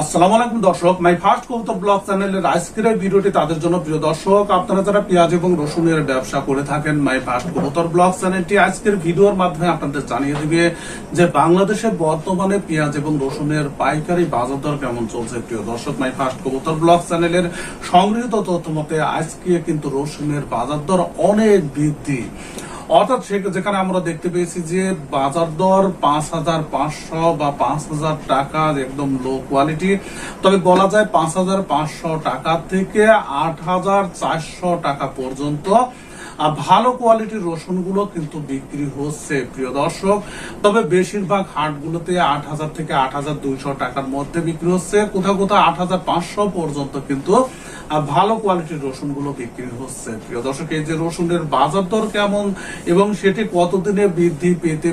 আসসালামু আলাইকুম দর্শক, মাই ফার্স্ট কবুতর ব্লগ চ্যানেলের এই ভিডিওটি তাদের জন্য প্রিয় দর্শক। আপনারা যারা পেঁয়াজ এবং রসুনের ব্যবসা করে থাকেন, মাই ফার্স্ট কবুতর ব্লগ চ্যানেলটি আজকের ভিডিওর মাধ্যমে আপনাদের জানিয়ে দিবে যে বাংলাদেশে বর্তমানে পেঁয়াজ এবং রসুনের পাইকারি বাজার দর কেমন চলছে প্রিয় দর্শক, মাই ফার্স্ট কবুতর ব্লগ চ্যানেলের সংগৃহীত তথ্য মতে আজকে কিন্তু রসুনের বাজার দর অনেক বৃদ্ধি। অর্থাৎ যেখানে আমরা দেখতে পেয়েছি যে বাজার দর পাঁচ হাজার পাঁচশো বা পাঁচ হাজার টাকা একদম লো কোয়ালিটি তবে বলা যায় পাঁচ হাজার পাঁচশো টাকা থেকে আট হাজার চারশো টাকা পর্যন্ত। ভালো কোয়ালিটির রসুনগুলো কিন্তু বিক্রি হচ্ছে, প্রিয় দর্শক। তবে বেশিরভাগ হাটগুলোতে আট হাজার থেকে আট হাজার দুইশো টাকার মধ্যে বিক্রি হচ্ছে। কোথাও কোথাও আট হাজার পাঁচশো পর্যন্ত কিন্তু ভালো কোয়ালিটির রসুনগুলো বিক্রি হচ্ছে। প্রিয় দর্শক, এই যে রসুনের বাজার দর কেমন এবং সেটি কতদিনে বৃদ্ধি পেতে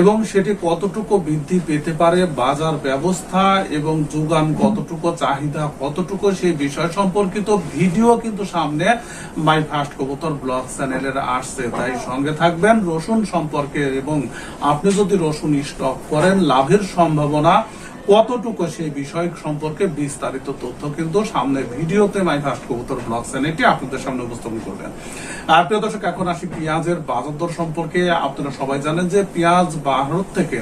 এবং সেটি কতটুকু বৃদ্ধি পেতে পারে বাজার ব্যবস্থা এবং যোগান কতটুকু, চাহিদা কতটুকু সেই বিষয় সম্পর্কিত ভিডিও কিন্তু সামনে মাই ফার্স্ট কবুতর ব্লগ চ্যানেলের আসছে। তাই সঙ্গে থাকবেন রসুন সম্পর্কে এবং আপনি যদি রসুন স্টক করেন, লাভের সম্ভাবনা কতটুকু সেই বিষয় সম্পর্কে বিস্তারিত তথ্য কিন্তু সামনে ভিডিওতে মাই ফার্স্ট কবুতর ব্লগ চ্যানেলটি আপনাদের সামনে উপস্থাপন করবেন। আর প্রিয় দর্শক, এখন আসি পেঁয়াজের বাজার দর সম্পর্কে। আপনারা সবাই জানেন যে পেঁয়াজ ভারত থেকে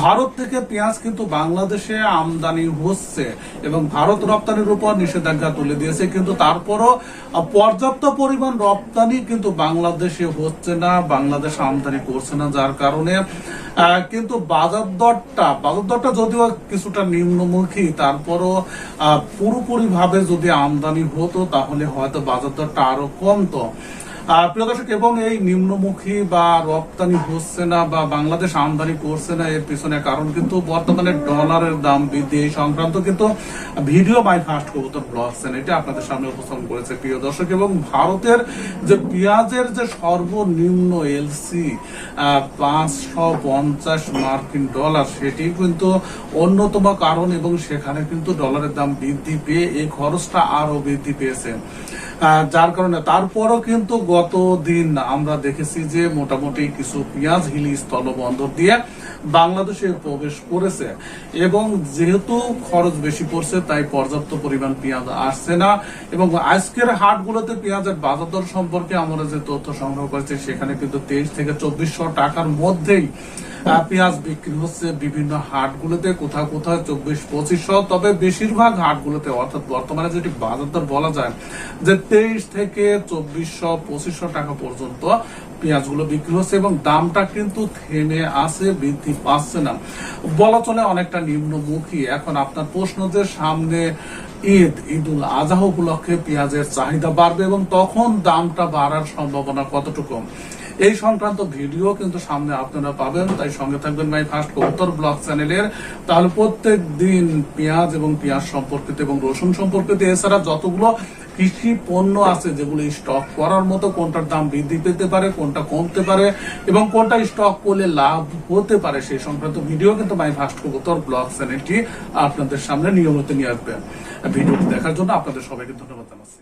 ভারত থেকে পেঁয়াজ কিন্তু বাংলাদেশে আমদানি হচ্ছে এবং ভারত রপ্তানির উপর নিষেধাজ্ঞা তুলে দিয়েছে, কিন্তু তারপরও পর্যাপ্ত পরিমাণ রপ্তানি কিন্তু বাংলাদেশে হচ্ছে না, বাংলাদেশ আমদানি করছে না, যার কারণে কিন্তু বাজার দরটা বাজার দরটা যদিও কিছুটা নিম্নমুখী, তারপরও পুরোপুরি ভাবে যদি আমদানি হতো, তাহলে হয়তো বাজার দরটা আরও কমতো। প্রিয় দর্শক, এবং এই নিম্নমুখী বা রপ্তানি হচ্ছে না বা বাংলাদেশ আমদানি করছে না এর পিছনে কারণ কিন্তু বর্তমানে ডলারের দাম বৃদ্ধি। এই সংক্রান্ত কিন্তু ভিডিও ফার্স্ট কবুতর ব্লগ চ্যানেলটি আপনাদের সামনে উপস্থাপন করেছে প্রিয় দর্শক, এবং ভারতের যে পেঁয়াজের যে সর্বনিম্ন এলসি পাঁচশো পঞ্চাশ মার্কিন ডলার, সেটি কিন্তু অন্যতম কারণ এবং সেখানে কিন্তু ডলারের দাম বৃদ্ধি পেয়ে এই খরচটা আরও বৃদ্ধি পেয়েছে। যার কারণে তারপরও কিন্তু গত দিন আমরা দেখেছি যে মোটামুটি কিছু পেঁয়াজ হিলি স্থলবন্দর দিয়ে বাংলাদেশে প্রবেশ করেছে। এবং যেহেতু খরচ বেশি পড়ছে, তাই পর্যাপ্ত পরিমাণ পেঁয়াজ আসছে না। এবং আজকের হাটগুলোতে পেঁয়াজের বাজার দর সম্পর্কে আমরা যে তথ্য সংগ্রহ করেছি, সেখানে কিন্তু তেইশ থেকে চব্বিশশো টাকার মধ্যেই পেঁয়াজ বিক্রি হচ্ছে বিভিন্ন হাটগুলোতে, কোথাও কোথাও চব্বিশ, পঁচিশশো। তবে বেশিরভাগ হাটগুলোতে, অর্থাৎ বর্তমানে যেটি বাজার দর বলা যায়, যে তেইশ থেকে চব্বিশশো, পঁচিশশো টাকা পর্যন্ত পেঁয়াজগুলো বিক্রি হচ্ছে এবং দামটা কিন্তু থেমে আছে, বৃদ্ধি পাচ্ছে না। বলা চলে অনেকটা নিম্নমুখী। এখন আপনার প্রশ্ন যে সামনে ঈদ ঈদ উল আজহা উপলক্ষে পেঁয়াজের চাহিদা বাড়বে এবং তখন দামটা বাড়ার সম্ভাবনা কতটুকু? এই সংক্রান্ত ভিডিও কিন্তু সামনে আপনারা পাবেন, তাই সঙ্গে থাকবেন মাই ফার্স্ট কবুতর ব্লগ চ্যানেলের। তাহলে প্রত্যেক দিন পেঁয়াজ এবং পেঁয়াজ সম্পর্কিত এবং রসুন সম্পর্কিত, এছাড়া যতগুলো কৃষি পণ্য আছে যেগুলো স্টক করার মতো, কোনটার দাম বৃদ্ধি পেতে পারে, কোনটা কমতে পারে, এবং কোনটা স্টক করলে লাভ হতে পারে সেই সংক্রান্ত ভিডিও কিন্তু মাই কবুতর ব্লগ চ্যানেলটি আপনাদের সামনে নিয়মিত নিয়ে আসবেন ভিডিওটি দেখার জন্য আপনাদের সবাইকে ধন্যবাদ জানাচ্ছি।